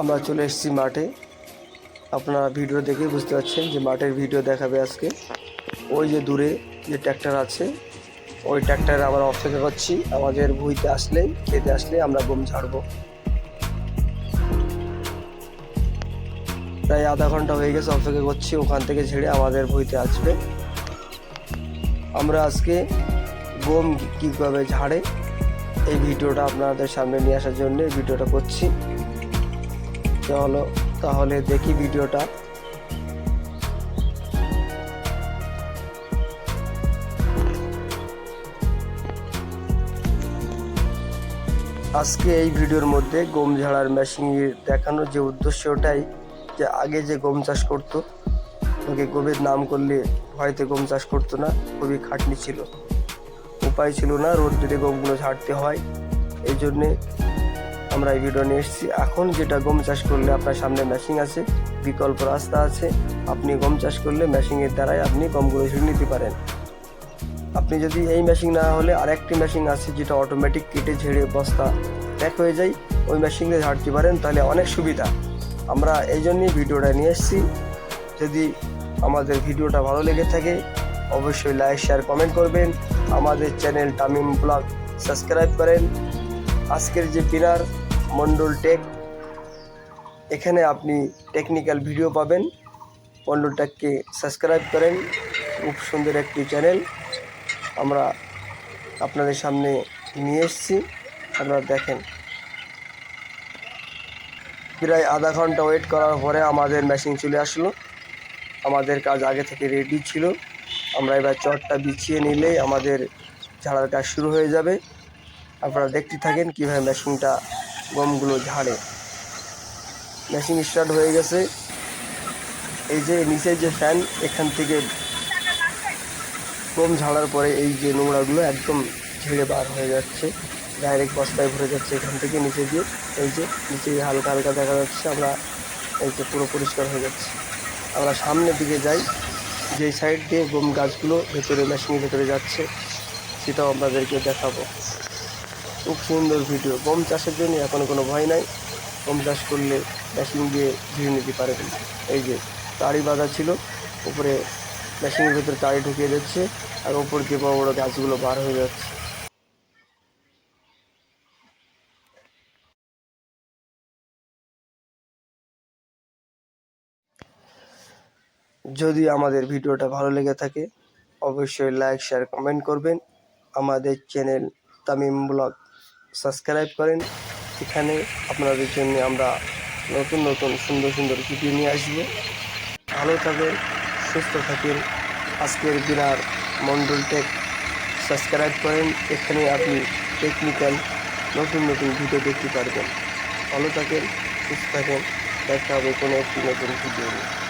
আমরা চলে এসেছি মাঠে। আপনারা ভিডিও দেখে বুঝতে পারছেন যে মাঠের ভিডিও দেখাবে আজকে। ওই যে দূরে যে ট্র্যাক্টর আছে, ওই ট্র্যাক্টরে আমরা অপেক্ষা করছি। আমাদের ভুইতে আসলে খেতে আসলে আমরা গম ছাড়বো প্রায় আধা ঘণ্টা হয়ে গেছে অপেক্ষা করছি, ওখান থেকে ছেড়ে আমাদের ভুইতে আসবে। আমরা আজকে গম কীভাবে ঝাড়ে, এই ভিডিওটা আপনাদের সামনে নিয়ে আসার জন্য ভিডিওটা করছি। চলো তাহলে দেখি ভিডিওটা। আজকে এই ভিডিওর মধ্যে গম ঝাড়ার মেশিনের দেখানোর যে উদ্দেশ্য ওটাই, যে আগে যে গম চাষ করতো ওকে গমের নাম করলে হয়তো গম চাষ করতো না, খুবই খাটনি ছিল। উপায় ছিল না রোদ্রে গমগুলো ঝাড়তে হয়, এই জন্যে আমরা এই ভিডিও নিয়ে এসেছি। এখন যেটা গম চাষ করলে আপনার সামনে মেশিন আছে, বিকল্প রাস্তা আছে, আপনি গম চাষ করলে মেশিনের দ্বারাই আপনি গমগুলো ঝেড়ে নিতে পারেন। আপনি যদি এই মেশিন না হলে আরেকটি মেশিন আছে, যেটা অটোমেটিক কেটে ঝেড়ে বস্তা প্যাক হয়ে যায়, ওই মেশিনে ঝাড়তে পারেন, তাহলে অনেক সুবিধা। আমরা এই জন্যই ভিডিওটা নিয়ে এসেছি। যদি আমাদের ভিডিওটা ভালো লেগে থাকে, অবশ্যই লাইক শেয়ার কমেন্ট করবেন। আমাদের চ্যানেল তামিম ব্লগ সাবস্ক্রাইব করেন। আজকের যে পিনার মন্ডল টেক। এখানে আপনি টেকনিক্যাল ভিডিও পাবেন। মন্ডল টেককে সাবস্ক্রাইব করেন। খুব সুন্দর একটি চ্যানেল আমরা আপনাদের সামনে নিয়ে এসেছি। আপনারা দেখেন। প্রায় আধা ঘণ্টা ওয়েট করার পরে আমাদের মেশিন চলে আসলো। আমাদের কাজ আগে থেকে রেডি ছিল। আমরা এবার চটটা বিছিয়ে নিলেই আমাদের ঝাড়ার কাজ শুরু হয়ে যাবে। আপনারা দেখতে থাকেন কীভাবে মেশিনটা গমগুলো ঝাড়ে। মেশিন স্টার্ট হয়ে গেছে। এই যে নিচের যে ফ্যান এখান থেকে গম ঝাড়ার পরে এই যে নোংরাগুলো একদম ঝেড়ে বার হয়ে যাচ্ছে। ডাইরেক্ট বস্তায় ভরে যাচ্ছে এখান থেকে নিচে দিয়ে এই যে নিচে হালকা হালকা দেখা যাচ্ছে, আমরা এই যে পুরো পরিষ্কার হয়ে যাচ্ছে। আমরা সামনের দিকে যাই। যে সাইড দিয়ে গম গাছগুলো ভেতরে মেশিনের ভেতরে যাচ্ছে, সেটাও আপনাদেরকে দেখাবো। খুব সুন্দর ভিডিও। গম চাষের জন্য এখন কোনো ভয় নাই। গম চাষ করলে মেশিন দিয়ে ঝিরে নিতে পারবেন। এই যে তাড়ি বাঁধা ছিল, উপরে মেশিনের ভেতরে তাড়ি ঢুকিয়ে যাচ্ছে আর ওপর দিয়ে বড় বড় গাছগুলো বার হয়ে যাচ্ছে। যদি আমাদের ভিডিওটা ভালো লেগে থাকে, অবশ্যই লাইক শেয়ার কমেন্ট করবেন। আমাদের চ্যানেল তামিম ব্লগ। সাবস্ক্রাইব করেন। এখানে আপনাদের জন্য আমরা নতুন নতুন, সুন্দর সুন্দর ভিডিও নিয়ে আসব। ভালো থাকেন, সুস্থ থাকেন। আজকের দিনার মন্ডল টেক সাবস্ক্রাইব করেন। এখানে আপনি টেকনিক্যাল নতুন নতুন ভিডিও দেখতে পারবেন। ভালো থাকেন, সুস্থ থাকেন। দেখা হবে কোনো একটি নতুন ভিডিও নিয়ে।